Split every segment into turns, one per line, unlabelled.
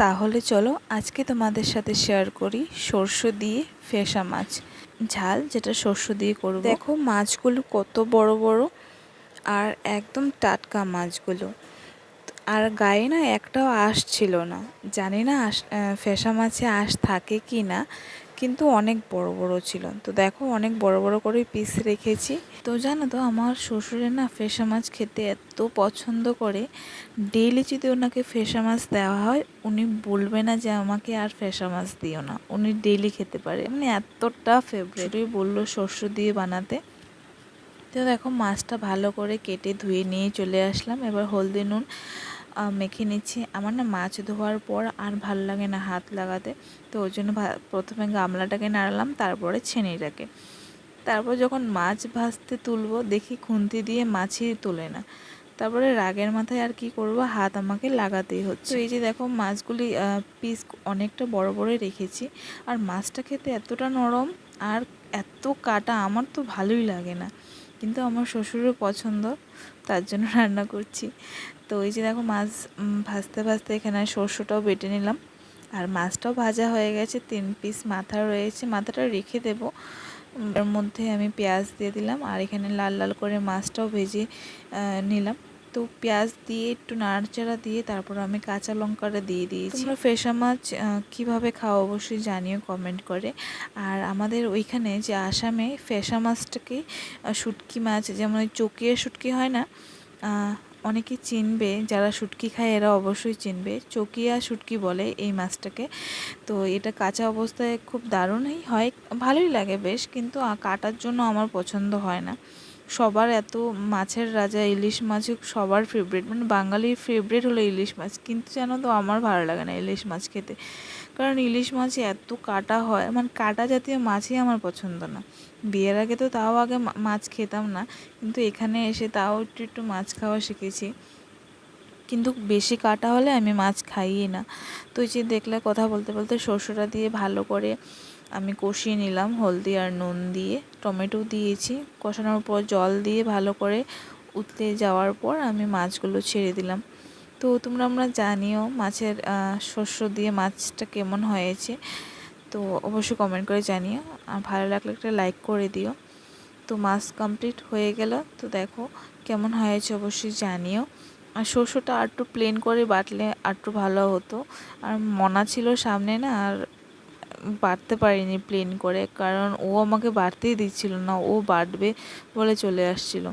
তাহলে চলো আজকে তোমাদের সাথে শেয়ার করি সর্ষে দিয়ে ফেসা মাছ। ঝাল যেটা সর্ষ দিয়ে করব। দেখো মাছগুলো কত বড় বড় আর একদম টাটকা মাছগুলো। আর গায়ে না একটাও আঁশ ছিল না। জানি না আঁশ ফেসা মাছে আঁশ থাকে কি না কিন্তু অনেক বড় বড় ছিল। তো দেখো, অনেক বড় বড় করে পিস রেখেছি। তো জানো তো, আমার শ্বশুরে না ফেসা মাছ খেতে এত পছন্দ করে। ডেইলি যদি ওনাকে ফেসা মাছ দেওয়া হয়, উনি বলবে না যে আমাকে আর ফেসা মাছ দিও না। উনি ডেইলি খেতে পারে। মানে এতটা ফেভারিটই বলল শস্য দিয়ে বানাতে। তো দেখো, মাছটা ভালো করে কেটে ধুয়ে নিয়ে চলে আসলাম। এবার হলদি নুন মেখে নিচ্ছি। আমার না মাছ ধোয়ার পর আর ভালো লাগে না হাত লাগাতে। তো ওই জন্য প্রথমে গামলাটাকে নাড়ালাম, তারপরে ছেনিটাকে। তারপর যখন মাছ ভাজতে তুলবো, দেখি খুন্তি দিয়ে মাছই তোলে না। তারপরে রাগের মাথায় আর কি করব, হাত আমাকে লাগাতেই হচ্ছে। এই যে দেখো, মাছগুলি পিস অনেকটা বড় বড়ই রেখেছি। আর মাছটা খেতে এতটা নরম আর এত কাটা, আমার তো ভালোই লাগে না। কিন্তু আমার শ্বশুরের পছন্দ, তার জন্য রান্না করছি। তো ওই যে দেখো মাছ ভাজতে ভাজতে এখানে সর্ষটাও বেটে নিলাম। আর মাছটাও ভাজা হয়ে গেছে, তিন পিস মাথা রয়েছে, মাথাটা রেখে দেবো। এর মধ্যে আমি পেঁয়াজ দিয়ে দিলাম আর এখানে লাল লাল করে মাছটাও ভেজে নিলাম। তো পেঁয়াজ দিয়ে একটু নাড়াচাড়া দিয়ে তারপর আমি কাঁচা লঙ্কাটা দিয়ে দিয়েছি। তোমরা ফেসা মাছ কীভাবে খাও অবশ্যই জানিও কমেন্ট করে। আর আমাদের ওইখানে যে আসামে ফেসা মাছটাকে শুটকি মাছ, যেমন ওই চকিয়ে শুটকি হয় না অনেকে চিনবে, যারা শুটকি খায় এরা অবশ্যই চিনবে। চকিয়া শুটকি বলে এই মাছটাকে। তো এটা কাঁচা অবস্থায় খুব দারুণই হয়। ভালোই লাগে বেশ, কিন্তু কাটার জন্য আমার পছন্দ হয় না। সবার এত মাছের রাজা, ইলিশ মাছ সবার ফেভারিট মানে বাঙালির ফেভারিট হলো ইলিশ মাছ। কিন্তু জানো তো, আমার ভালো লাগে না ইলিশ মাছ খেতে। কারণ ইলিশ মাছ এত কাটা হয়। মানে কাটা জাতীয় মাছই আমার পছন্দ না। বিয়ের আগে তো তাও আগে মাছ খেতাম না। কিন্তু এখানে এসে তাও একটু একটু মাছ খাওয়া শিখেছি। কিন্তু বেশি কাটা হলে আমি মাছ খাইই না। তো যে দেখলে কথা বলতে বলতে শস্যটা দিয়ে ভালো করে আমি কষিয়ে নিলাম হলদি আর নুন দিয়ে। টমেটো দিয়েছি। কষানোর পর জল দিয়ে ভালো করে উতলে যাওয়ার পর আমি মাছগুলো ছেড়ে দিলাম। তো তোমরা আমরা জানিও মাছের শস্য দিয়ে মাছটা কেমন হয়েছে। তো অবশ্যই কমেন্ট করে জানিও। আর ভালো লাগলে একটা লাইক করে দিও। তো মাছ কমপ্লিট হয়ে গেল। তো দেখো কেমন হয়েছে অবশ্যই জানিও। আর শস্যটা আরটু প্লেন করে বাটলে আরটু ভালো হতো। আর মনা ছিল সামনে না, আর বাড়তে পারিনি প্লেন করে। কারণ ও আমাকে বাড়তেই দিচ্ছিল না, ও বাড়বে বলে চলে আসছিল।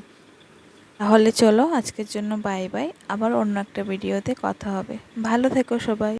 তাহলে চলো আজকের জন্য বাই বাই আবার অন্য একটা ভিডিওতে কথা হবে। ভালো থেকো সবাই।